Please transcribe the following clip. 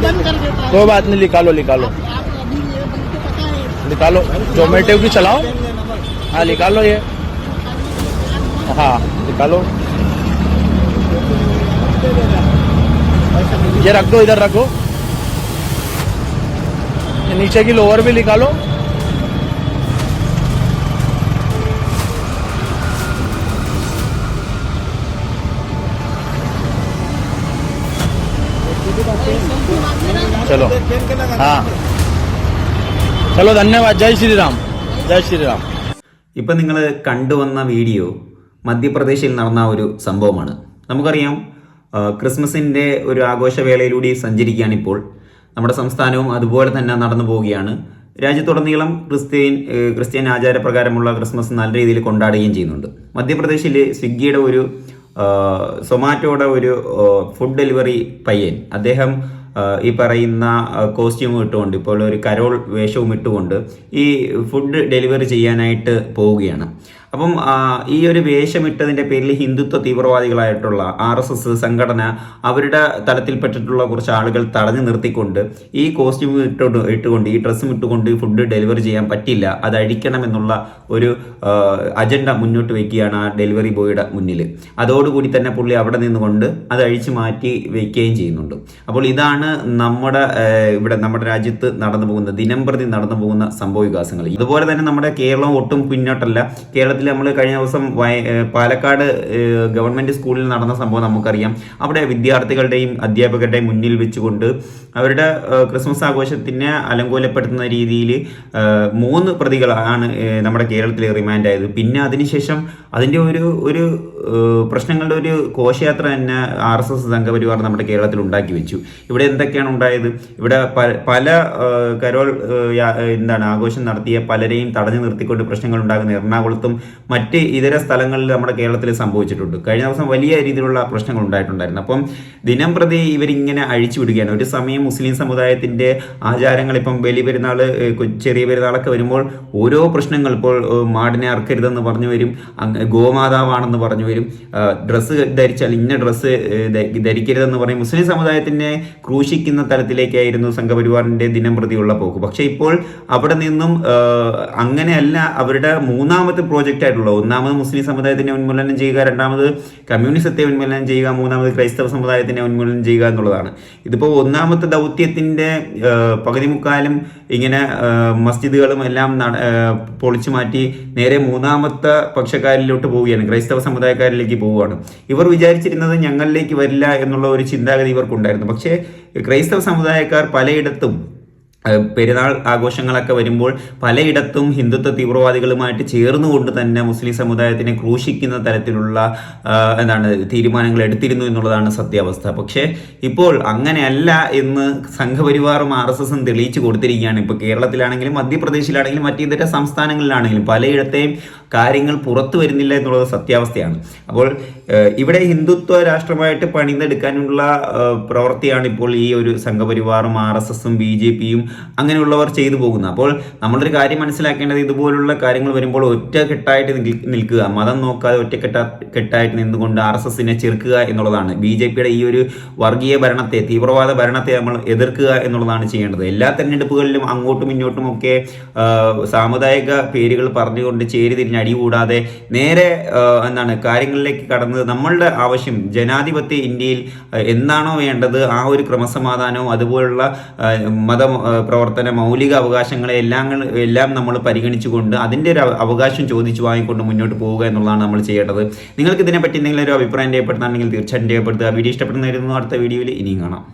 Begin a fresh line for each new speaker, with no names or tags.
कोई बात नहीं निकालो निकालो। निकालो। जोमेटो की चलाओ। हाँ निकालो ये। हाँ निकालो। ये रख दो इधर रखो। नीचे की लोअर भी निकालो। चलो। हाँ। चलो धन्यवाद। जय श्री राम जय श्री राम
ഇപ്പൊ നിങ്ങൾ കണ്ടുവന്ന വീഡിയോ മധ്യപ്രദേശിൽ നടന്ന ഒരു സംഭവമാണ്. നമുക്കറിയാം ക്രിസ്മസിന്റെ ഒരു ആഘോഷവേളയിലൂടെ സഞ്ചരിക്കുകയാണ് ഇപ്പോൾ. നമ്മുടെ സംസ്ഥാനവും അതുപോലെ തന്നെ നടന്നു പോവുകയാണ്. രാജ്യത്തുടനീളം ക്രിസ്ത്യൻ ക്രിസ്ത്യൻ ആചാരപ്രകാരമുള്ള ക്രിസ്മസ് നല്ല രീതിയിൽ കൊണ്ടാടുകയും ചെയ്യുന്നുണ്ട്. മധ്യപ്രദേശിൽ സ്വിഗ്ഗിയുടെ ഒരു സൊമാറ്റോയുടെ ഒരു ഫുഡ് ഡെലിവറി പയ്യൻ അദ്ദേഹം ഈ പറയുന്ന കോസ്റ്റ്യൂം ഇട്ടുകൊണ്ട് ഇപ്പോൾ ഒരു കരോൾ വേഷവും ഇട്ടുകൊണ്ട് ഈ ഫുഡ് ഡെലിവറി ചെയ്യാനായിട്ട് പോവുകയാണ്. അപ്പം ഈ ഒരു വേഷമിട്ടതിന്റെ പേരിൽ ഹിന്ദുത്വ തീവ്രവാദികളായിട്ടുള്ള ആർ എസ് എസ് സംഘടന അവരുടെ തലത്തിൽപ്പെട്ടിട്ടുള്ള കുറച്ച് ആളുകൾ തടഞ്ഞു നിർത്തിക്കൊണ്ട് ഈ കോസ്റ്റ്യൂം ഇട്ടുകൊണ്ട് ഇട്ടുകൊണ്ട് ഈ ഡ്രസ്സും ഇട്ടുകൊണ്ട് ഫുഡ് ഡെലിവറി ചെയ്യാൻ പറ്റില്ല. അത് അഴിക്കണം എന്നുള്ള ഒരു അജണ്ട മുന്നോട്ട് വയ്ക്കുകയാണ് ആ ഡെലിവറി ബോയുടെ മുന്നിൽ. അതോടുകൂടി തന്നെ പുള്ളി അവിടെ നിന്നുകൊണ്ട് അത് അഴിച്ചു മാറ്റി വയ്ക്കുകയും ചെയ്യുന്നുണ്ട്. അപ്പോൾ ഇതാണ് നമ്മുടെ ഇവിടെ നമ്മുടെ രാജ്യത്ത് നടന്നു പോകുന്ന ദിനം പ്രതി നടന്നു പോകുന്ന സംഭവ വികാസങ്ങൾ. അതുപോലെ തന്നെ നമ്മുടെ കേരളം ഒട്ടും പിന്നോട്ടല്ല. കേരളത്തിൽ നമ്മൾ കഴിഞ്ഞ ദിവസം പാലക്കാട് ഗവൺമെന്റ് സ്കൂളിൽ നടന്ന സംഭവം നമുക്കറിയാം. അവിടെ വിദ്യാർത്ഥികളുടെയും അധ്യാപകരുടെയും മുന്നിൽ വെച്ചുകൊണ്ട് അവരുടെ ക്രിസ്മസ് ആഘോഷത്തിനെ അലങ്കോലപ്പെടുത്തുന്ന രീതിയിൽ മൂന്ന് പ്രതികളാണ് നമ്മുടെ കേരളത്തിൽ റിമാൻഡ് ആയത്. പിന്നെ അതിനുശേഷം അതിന്റെ ഒരു ഒരു പ്രശ്നങ്ങളുടെ ഒരു ഘോഷയാത്ര തന്നെ ആർ എസ് എസ് സംഘപരിവാർ നമ്മുടെ കേരളത്തിൽ ഉണ്ടാക്കി വെച്ചു. ഇവിടെ എന്തൊക്കെയാണ് ഉണ്ടായത്? ഇവിടെ പല കരോൾ എന്താണ് ആഘോഷം നടത്തിയ പലരെയും തടഞ്ഞു നിർത്തിക്കൊണ്ട് പ്രശ്നങ്ങൾ ഉണ്ടാകുന്ന എറണാകുളത്തും മറ്റ് ഇതര സ്ഥലങ്ങളിൽ നമ്മുടെ കേരളത്തിൽ സംഭവിച്ചിട്ടുണ്ട്. കഴിഞ്ഞ ദിവസം വലിയ രീതിയിലുള്ള പ്രശ്നങ്ങൾ ഉണ്ടായിട്ടുണ്ടായിരുന്നു. അപ്പം ദിനം പ്രതി ഇവരിങ്ങനെ അഴിച്ചു വിടുകയാണ്. ഒരു സമയം മുസ്ലിം സമുദായത്തിന്റെ ആചാരങ്ങൾ ഇപ്പം ബലി പെരുന്നാൾ ചെറിയ പെരുന്നാളൊക്കെ വരുമ്പോൾ ഓരോ പ്രശ്നങ്ങൾ ഇപ്പോൾ മാടിനെ അറക്കരുതെന്ന് പറഞ്ഞു വരും ഗോമാതാവാണെന്ന് പറഞ്ഞു വരും ഡ്രസ്സ് ധരിച്ചാൽ ഇന്ന ഡ്രസ്സ് ധരിക്കരുതെന്ന് പറയും. മുസ്ലിം സമുദായത്തിനെ ക്രൂശിക്കുന്ന തലത്തിലേക്കായിരുന്നു സംഘപരിവാറിന്റെ ദിനം പ്രതിയുള്ള പോക്ക്. പക്ഷേ ഇപ്പോൾ അവിടെ നിന്നും അങ്ങനെയല്ല അവരുടെ മൂന്നാമത്തെ പ്രോജക്റ്റ് ആയിട്ടുള്ള ഒന്നാമത് മുസ്ലിം സമുദായത്തിനെ ഉന്മൂലനം ചെയ്യുക രണ്ടാമത് കമ്മ്യൂണിസത്തെ ഉന്മൂലനം ചെയ്യുക മൂന്നാമത് ക്രൈസ്തവ സമുദായത്തിനെ ഉന്മൂലനം ചെയ്യുക എന്നുള്ളതാണ്. ഇതിപ്പോൾ ഒന്നാമത്തെ ദൗത്യത്തിന്റെ ആ, പകുതി മുക്കാലും ഇങ്ങനെ മസ്ജിദുകളും എല്ലാം പൊളിച്ചു മാറ്റി നേരെ മൂന്നാമത്തെ പക്ഷക്കാരിലോട്ട് പോവുകയാണ് ക്രൈസ്തവ സമുദായക്കാരിലേക്ക് പോവുകയാണ്. ഇവർ വിചാരിച്ചിരുന്നത് ഞങ്ങളിലേക്ക് വരില്ല എന്നുള്ള ഒരു ചിന്താഗതി ഇവർക്കുണ്ടായിരുന്നു. പക്ഷേ ക്രൈസ്തവ സമുദായക്കാർ പലയിടത്തും പെരുന്നാൾ ആഘോഷങ്ങളൊക്കെ വരുമ്പോൾ പലയിടത്തും ഹിന്ദുത്വ തീവ്രവാദികളുമായിട്ട് ചേർന്നുകൊണ്ട് തന്നെ മുസ്ലിം സമുദായത്തിനെ ക്രൂശിക്കുന്ന തരത്തിലുള്ള എന്താണ് തീരുമാനങ്ങൾ എടുത്തിരുന്നു എന്നുള്ളതാണ് സത്യാവസ്ഥ. പക്ഷേ ഇപ്പോൾ അങ്ങനെയല്ല എന്ന് സംഘപരിവാറും ആർ എസ് എസും തെളിയിച്ചു കൊടുത്തിരിക്കുകയാണ്. ഇപ്പോൾ കേരളത്തിലാണെങ്കിലും മധ്യപ്രദേശിലാണെങ്കിലും മറ്റു ഇതര സംസ്ഥാനങ്ങളിലാണെങ്കിലും പലയിടത്തെയും കാര്യങ്ങൾ പുറത്തു വരുന്നില്ല എന്നുള്ളത് സത്യാവസ്ഥയാണ്. അപ്പോൾ ഇവിടെ ഹിന്ദുത്വ രാഷ്ട്രമായിട്ട് പണിതെടുക്കാനുള്ള പ്രവൃത്തിയാണ് ഇപ്പോൾ ഈ ഒരു സംഘപരിവാറും ആർ എസ് എസും ബി ജെ പിയും അങ്ങനെയുള്ളവർ ചെയ്തു പോകുന്നത് അപ്പോൾ നമ്മളൊരു കാര്യം മനസ്സിലാക്കേണ്ടത് ഇതുപോലുള്ള കാര്യങ്ങൾ വരുമ്പോൾ ഒറ്റക്കെട്ടായിട്ട് നിൽ- നിൽക്കുക. മതം നോക്കാതെ ഒറ്റക്കെട്ട കെട്ടായിട്ട് നിന്നുകൊണ്ട് ആർ എസ് എസിനെ ചെറുക്കുക എന്നുള്ളതാണ്. ബി ജെ പിയുടെ ഈ ഒരു വർഗീയ ഭരണത്തെ തീവ്രവാദ ഭരണത്തെ നമ്മൾ എതിർക്കുക എന്നുള്ളതാണ് ചെയ്യേണ്ടത്. എല്ലാ തെരഞ്ഞെടുപ്പുകളിലും അങ്ങോട്ടും ഇങ്ങോട്ടും ഒക്കെ സാമുദായിക പേരുകൾ പറഞ്ഞുകൊണ്ട് ചേരി തിരിഞ്ഞ് അടികൂടാതെ നേരെ എന്താണ് കാര്യങ്ങളിലേക്ക് കടന്ന് നമ്മളുടെ ആവശ്യം. ജനാധിപത്യ ഇന്ത്യയിൽ എന്താണോ വേണ്ടത് ആ ഒരു ക്രമസമാധാനവും അതുപോലുള്ള മതം പ്രവർത്തന മൗലിക അവകാശങ്ങളെ എല്ലാം എല്ലാം നമ്മൾ പരിഗണിച്ചുകൊണ്ട് അതിന്റെ ഒരു അവകാശം ചോദിച്ചു വാങ്ങിക്കൊണ്ട് മുന്നോട്ട് പോവുക എന്നുള്ളതാണ് നമ്മൾ ചെയ്യേണ്ടത്. നിങ്ങൾക്ക് ഇതിനെപ്പറ്റി എന്തെങ്കിലും ഒരു അഭിപ്രായം രേഖപ്പെടുത്താണെങ്കിൽ തീർച്ചയായിട്ടും രേഖപ്പെടുത്തുക. വീഡിയോ ഇഷ്ടപ്പെടുന്നതായിരുന്നു അടുത്ത വീഡിയോയിൽ ഇനിയും കാണാം.